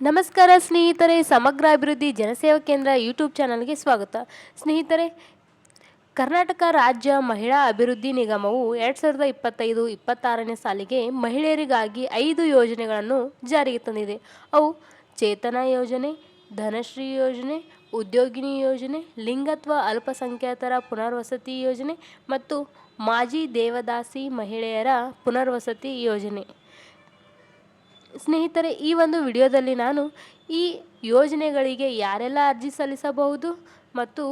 ನಮಸ್ಕಾರ ಸ್ನೇಹಿತರೆ, ಸಮಗ್ರ ಅಭಿವೃದ್ಧಿ ಜನಸೇವಾ ಕೇಂದ್ರ ಯೂಟ್ಯೂಬ್ ಚಾನಲ್ಗೆ ಸ್ವಾಗತ. ಸ್ನೇಹಿತರೆ, ಕರ್ನಾಟಕ ರಾಜ್ಯ ಮಹಿಳಾ ಅಭಿವೃದ್ಧಿ ನಿಗಮವು ಎರಡು ಸಾವಿರದ ಇಪ್ಪತ್ತೈದು, ಇಪ್ಪತ್ತಾರನೇ ಸಾಲಿಗೆ ಮಹಿಳೆಯರಿಗಾಗಿ ಐದು ಯೋಜನೆಗಳನ್ನು ಜಾರಿಗೆ ತಂದಿದೆ. ಅವು ಚೇತನ ಯೋಜನೆ, ಧನಶ್ರೀ ಯೋಜನೆ, ಉದ್ಯೋಗಿನಿ ಯೋಜನೆ, ಲಿಂಗತ್ವ ಅಲ್ಪಸಂಖ್ಯಾತರ ಪುನರ್ವಸತಿ ಯೋಜನೆ ಮತ್ತು ಮಾಜಿ ದೇವದಾಸಿ ಮಹಿಳೆಯರ ಪುನರ್ವಸತಿ ಯೋಜನೆ. ಸ್ನೇಹಿತರೆ, ಈ ಒಂದು ವಿಡಿಯೋದಲ್ಲಿ ನಾನು ಈ ಯೋಜನೆಗಳಿಗೆ ಯಾರೆಲ್ಲ ಅರ್ಜಿ ಸಲ್ಲಿಸಬಹುದು ಮತ್ತು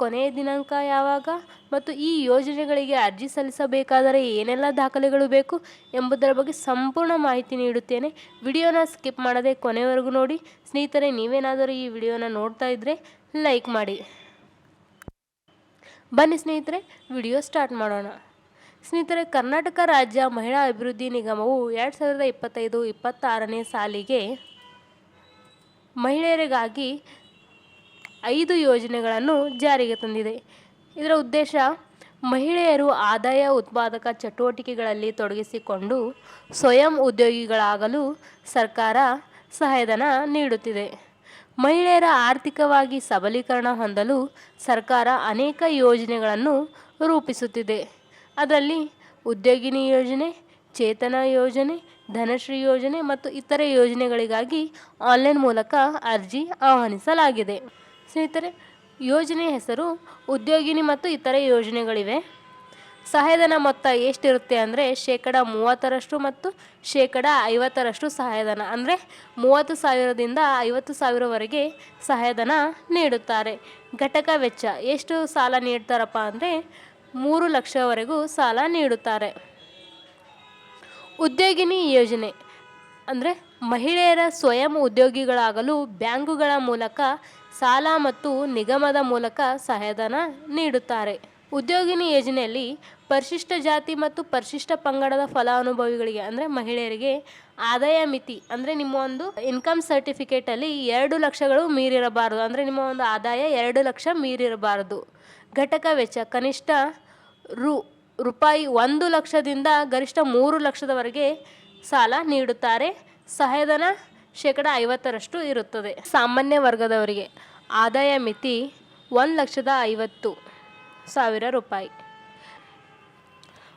ಕೊನೆಯ ದಿನಾಂಕ ಯಾವಾಗ ಮತ್ತು ಈ ಯೋಜನೆಗಳಿಗೆ ಅರ್ಜಿ ಸಲ್ಲಿಸಬೇಕಾದರೆ ಏನೆಲ್ಲ ದಾಖಲೆಗಳು ಬೇಕು ಎಂಬುದರ ಬಗ್ಗೆ ಸಂಪೂರ್ಣ ಮಾಹಿತಿ ನೀಡುತ್ತೇನೆ. ವಿಡಿಯೋನ ಸ್ಕಿಪ್ ಮಾಡದೆ ಕೊನೆವರೆಗೂ ನೋಡಿ. ಸ್ನೇಹಿತರೆ, ನೀವೇನಾದರೂ ಈ ವಿಡಿಯೋನ ನೋಡ್ತಾ ಇದ್ದರೆ ಲೈಕ್ ಮಾಡಿ. ಬನ್ನಿ ಸ್ನೇಹಿತರೆ, ವಿಡಿಯೋ ಸ್ಟಾರ್ಟ್ ಮಾಡೋಣ. ಸ್ನೇಹಿತರೆ, ಕರ್ನಾಟಕ ರಾಜ್ಯ ಮಹಿಳಾ ಅಭಿವೃದ್ಧಿ ನಿಗಮವು ಎರಡು ಸಾವಿರದ ಇಪ್ಪತ್ತೈದು ಇಪ್ಪತ್ತಾರನೇ ಸಾಲಿಗೆ ಮಹಿಳೆಯರಿಗಾಗಿ ಐದು ಯೋಜನೆಗಳನ್ನು ಜಾರಿಗೆ ತಂದಿದೆ. ಇದರ ಉದ್ದೇಶ ಮಹಿಳೆಯರು ಆದಾಯ ಉತ್ಪಾದಕ ಚಟುವಟಿಕೆಗಳಲ್ಲಿ ತೊಡಗಿಸಿಕೊಂಡು ಸ್ವಯಂ ಉದ್ಯೋಗಿಗಳಾಗಲು ಸರ್ಕಾರ ಸಹಾಯಧನ ನೀಡುತ್ತಿದೆ. ಮಹಿಳೆಯರ ಆರ್ಥಿಕವಾಗಿ ಸಬಲೀಕರಣ ಹೊಂದಲು ಸರ್ಕಾರ ಅನೇಕ ಯೋಜನೆಗಳನ್ನು ರೂಪಿಸುತ್ತಿದೆ. ಅದರಲ್ಲಿ ಉದ್ಯೋಗಿನಿ ಯೋಜನೆ, ಚೇತನ ಯೋಜನೆ, ಧನಶ್ರೀ ಯೋಜನೆ ಮತ್ತು ಇತರೆ ಯೋಜನೆಗಳಿಗಾಗಿ ಆನ್ಲೈನ್ ಮೂಲಕ ಅರ್ಜಿ ಆಹ್ವಾನಿಸಲಾಗಿದೆ. ಸ್ನೇಹಿತರೆ, ಯೋಜನೆ ಹೆಸರು ಉದ್ಯೋಗಿನಿ ಮತ್ತು ಇತರೆ ಯೋಜನೆಗಳಿವೆ. ಸಹಾಯಧನ ಮೊತ್ತ ಎಷ್ಟಿರುತ್ತೆ ಅಂದರೆ ಶೇಕಡ ಮೂವತ್ತರಷ್ಟು ಮತ್ತು ಶೇಕಡ ಐವತ್ತರಷ್ಟು ಸಹಾಯಧನ. ಅಂದರೆ ಮೂವತ್ತು ಸಾವಿರದಿಂದ ಐವತ್ತು ಸಾವಿರವರೆಗೆ ಸಹಾಯಧನ ನೀಡುತ್ತಾರೆ. ಘಟಕ ವೆಚ್ಚ ಎಷ್ಟು ಸಾಲ ನೀಡ್ತಾರಪ್ಪ ಅಂದರೆ ಮೂರು ಲಕ್ಷವರೆಗೂ ಸಾಲ ನೀಡುತ್ತಾರೆ. ಉದ್ಯೋಗಿನಿ ಯೋಜನೆ ಅಂದರೆ ಮಹಿಳೆಯರ ಸ್ವಯಂ ಉದ್ಯೋಗಿಗಳಾಗಲು ಬ್ಯಾಂಕುಗಳ ಮೂಲಕ ಸಾಲ ಮತ್ತು ನಿಗಮದ ಮೂಲಕ ಸಹಾಯಧನ ನೀಡುತ್ತಾರೆ. ಉದ್ಯೋಗಿನಿ ಯೋಜನೆಯಲ್ಲಿ ಪರಿಶಿಷ್ಟ ಜಾತಿ ಮತ್ತು ಪರಿಶಿಷ್ಟ ಪಂಗಡದ ಫಲಾನುಭವಿಗಳಿಗೆ ಅಂದರೆ ಮಹಿಳೆಯರಿಗೆ ಆದಾಯ ಮಿತಿ ಅಂದರೆ ನಿಮ್ಮ ಒಂದು ಇನ್ಕಮ್ ಸರ್ಟಿಫಿಕೇಟಲ್ಲಿ ಎರಡು ಲಕ್ಷಗಳು ಮೀರಿರಬಾರದು ಅಂದರೆ ನಿಮ್ಮ ಒಂದು ಆದಾಯ ಎರಡು ಲಕ್ಷ ಮೀರಿರಬಾರದು. ಘಟಕ ವೆಚ್ಚ ಕನಿಷ್ಠ ರು, ರೂಪಾಯಿ ಒಂದು ಲಕ್ಷದಿಂದ ಗರಿಷ್ಠ ಮೂರು ಲಕ್ಷದವರೆಗೆ ಸಾಲ ನೀಡುತ್ತಾರೆ. ಸಹಾಯಧನ ಶೇಕಡ ಐವತ್ತರಷ್ಟು ಇರುತ್ತದೆ. ಸಾಮಾನ್ಯ ವರ್ಗದವರಿಗೆ ಆದಾಯ ಮಿತಿ ಒಂದು ಲಕ್ಷದ ಐವತ್ತು ಸಾವಿರ ರೂಪಾಯಿ.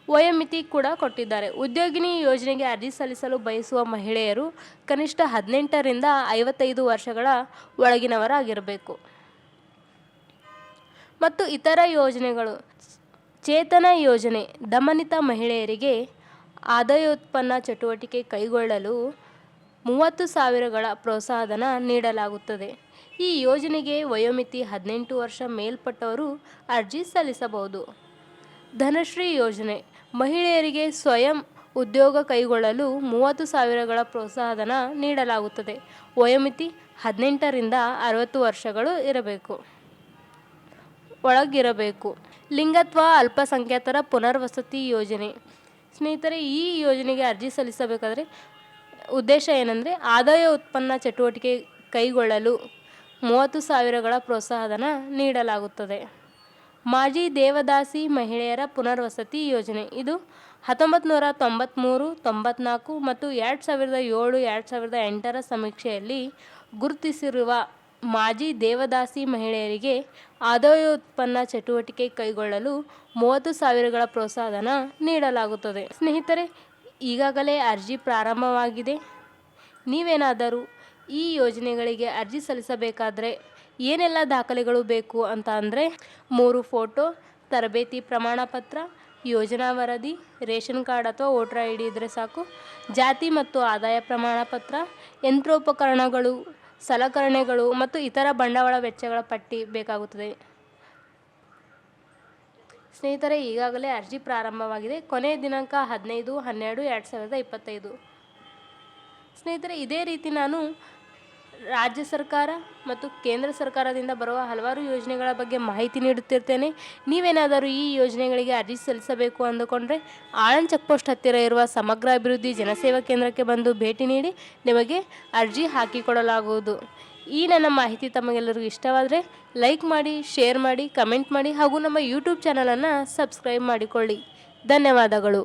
ವಯೋಮಿತಿ ಕೂಡ ಕೊಟ್ಟಿದ್ದಾರೆ. ಉದ್ಯೋಗಿನಿ ಯೋಜನೆಗೆ ಅರ್ಜಿ ಸಲ್ಲಿಸಲು ಬಯಸುವ ಮಹಿಳೆಯರು ಕನಿಷ್ಠ ಹದಿನೆಂಟರಿಂದ ಐವತ್ತೈದು ವರ್ಷಗಳ ಒಳಗಿನವರಾಗಿರಬೇಕು. ಮತ್ತು ಇತರ ಯೋಜನೆಗಳು ಚೇತನ ಯೋಜನೆ ದಮನಿತ ಮಹಿಳೆಯರಿಗೆ ಆದಾಯೋತ್ಪನ್ನ ಚಟುವಟಿಕೆ ಕೈಗೊಳ್ಳಲು ಮೂವತ್ತು ಸಾವಿರಗಳ ಪ್ರೋತ್ಸಾಹಧನ ನೀಡಲಾಗುತ್ತದೆ. ಈ ಯೋಜನೆಗೆ ವಯೋಮಿತಿ ಹದಿನೆಂಟು ವರ್ಷ ಮೇಲ್ಪಟ್ಟವರು ಅರ್ಜಿ ಸಲ್ಲಿಸಬಹುದು. ಧನಶ್ರೀ ಯೋಜನೆ ಮಹಿಳೆಯರಿಗೆ ಸ್ವಯಂ ಉದ್ಯೋಗ ಕೈಗೊಳ್ಳಲು ಮೂವತ್ತು ಸಾವಿರಗಳ ಪ್ರೋತ್ಸಾಹಧನ ನೀಡಲಾಗುತ್ತದೆ. ವಯೋಮಿತಿ ಹದಿನೆಂಟರಿಂದ ಅರವತ್ತು ವರ್ಷಗಳು ಇರಬೇಕು. ಒಳಗಿರಬೇಕು. ಲಿಂಗತ್ವ ಅಲ್ಪಸಂಖ್ಯಾತರ ಪುನರ್ವಸತಿ ಯೋಜನೆ. ಸ್ನೇಹಿತರೆ, ಈ ಯೋಜನೆಗೆ ಅರ್ಜಿ ಸಲ್ಲಿಸಬೇಕಾದ್ರೆ ಉದ್ದೇಶ ಏನಂದರೆ ಆದಾಯ ಉತ್ಪನ್ನ ಚಟುವಟಿಕೆ ಕೈಗೊಳ್ಳಲು ಮೂವತ್ತು ಸಾವಿರಗಳ ಪ್ರೋತ್ಸಾಹಧನ ನೀಡಲಾಗುತ್ತದೆ. ಮಾಜಿ ದೇವದಾಸಿ ಮಹಿಳೆಯರ ಪುನರ್ವಸತಿ ಯೋಜನೆ. ಇದು ಹತ್ತೊಂಬತ್ತು ನೂರ ತೊಂಬತ್ತ್ಮೂರು ತೊಂಬತ್ನಾಲ್ಕು ಮತ್ತು ಎರಡು ಸಾವಿರದ ಏಳು, ಎರಡು ಸಾವಿರದ ಎಂಟರ ಸಮೀಕ್ಷೆಯಲ್ಲಿ ಗುರುತಿಸಿರುವ ಮಾಜಿ ದೇವದಾಸಿ ಮಹಿಳೆಯರಿಗೆ ಆದಾಯೋತ್ಪನ್ನ ಚಟುವಟಿಕೆ ಕೈಗೊಳ್ಳಲು ಮೂವತ್ತು ಸಾವಿರಗಳ ಪ್ರೋತ್ಸಾಹನ ನೀಡಲಾಗುತ್ತದೆ. ಸ್ನೇಹಿತರೆ, ಈಗಾಗಲೇ ಅರ್ಜಿ ಪ್ರಾರಂಭವಾಗಿದೆ. ನೀವೇನಾದರೂ ಈ ಯೋಜನೆಗಳಿಗೆ ಅರ್ಜಿ ಸಲ್ಲಿಸಬೇಕಾದರೆ ಏನೆಲ್ಲ ದಾಖಲೆಗಳು ಬೇಕು ಅಂತ ಅಂದರೆ ಮೂರು ಫೋಟೋ, ತರಬೇತಿ ಪ್ರಮಾಣ ಪತ್ರ ಯೋಜನಾ ವರದಿ, ರೇಷನ್ ಕಾರ್ಡ್ ಅಥವಾ ವೋಟರ್ ಐ ಡಿ ಇದ್ದರೆ ಸಾಕು. ಜಾತಿ ಮತ್ತು ಆದಾಯ ಪ್ರಮಾಣ ಪತ್ರ ಯಂತ್ರೋಪಕರಣಗಳು ಸಲಕರಣೆಗಳು ಮತ್ತು ಇತರ ಬಂಡವಾಳ ವೆಚ್ಚಗಳ ಪಟ್ಟಿ ಬೇಕಾಗುತ್ತದೆ. ಸ್ನೇಹಿತರೆ, ಈಗಾಗಲೇ ಅರ್ಜಿ ಪ್ರಾರಂಭವಾಗಿದೆ. ಕೊನೆಯ ದಿನಾಂಕ ಹದಿನೈದು ಹನ್ನೆರಡು ಎರಡು ಸಾವಿರದ ಇಪ್ಪತ್ತೈದು. ಸ್ನೇಹಿತರೆ, ಇದೇ ರೀತಿ ನಾನು ರಾಜ್ಯ ಸರ್ಕಾರ ಮತ್ತು ಕೇಂದ್ರ ಸರ್ಕಾರದಿಂದ ಬರುವ ಹಲವಾರು ಯೋಜನೆಗಳ ಬಗ್ಗೆ ಮಾಹಿತಿ ನೀಡುತ್ತಿರ್ತೇನೆ. ನೀವೇನಾದರೂ ಈ ಯೋಜನೆಗಳಿಗೆ ಅರ್ಜಿ ಸಲ್ಲಿಸಬೇಕು ಅಂದುಕೊಂಡ್ರೆ ಆಳನ್ ಚೆಕ್ಪೋಸ್ಟ್ ಹತ್ತಿರ ಇರುವ ಸಮಗ್ರ ಅಭಿವೃದ್ಧಿ ಜನಸೇವಾ ಕೇಂದ್ರಕ್ಕೆ ಬಂದು ಭೇಟಿ ನೀಡಿ ನಿಮಗೆ ಅರ್ಜಿ ಹಾಕಿಕೊಡಲಾಗುವುದು. ಈ ನನ್ನ ಮಾಹಿತಿ ತಮಗೆಲ್ಲರಿಗೂ ಇಷ್ಟವಾದರೆ ಲೈಕ್ ಮಾಡಿ, ಶೇರ್ ಮಾಡಿ, ಕಮೆಂಟ್ ಮಾಡಿ ಹಾಗೂ ನಮ್ಮ ಯೂಟ್ಯೂಬ್ ಚಾನಲನ್ನು ಸಬ್ಸ್ಕ್ರೈಬ್ ಮಾಡಿಕೊಳ್ಳಿ. ಧನ್ಯವಾದಗಳು.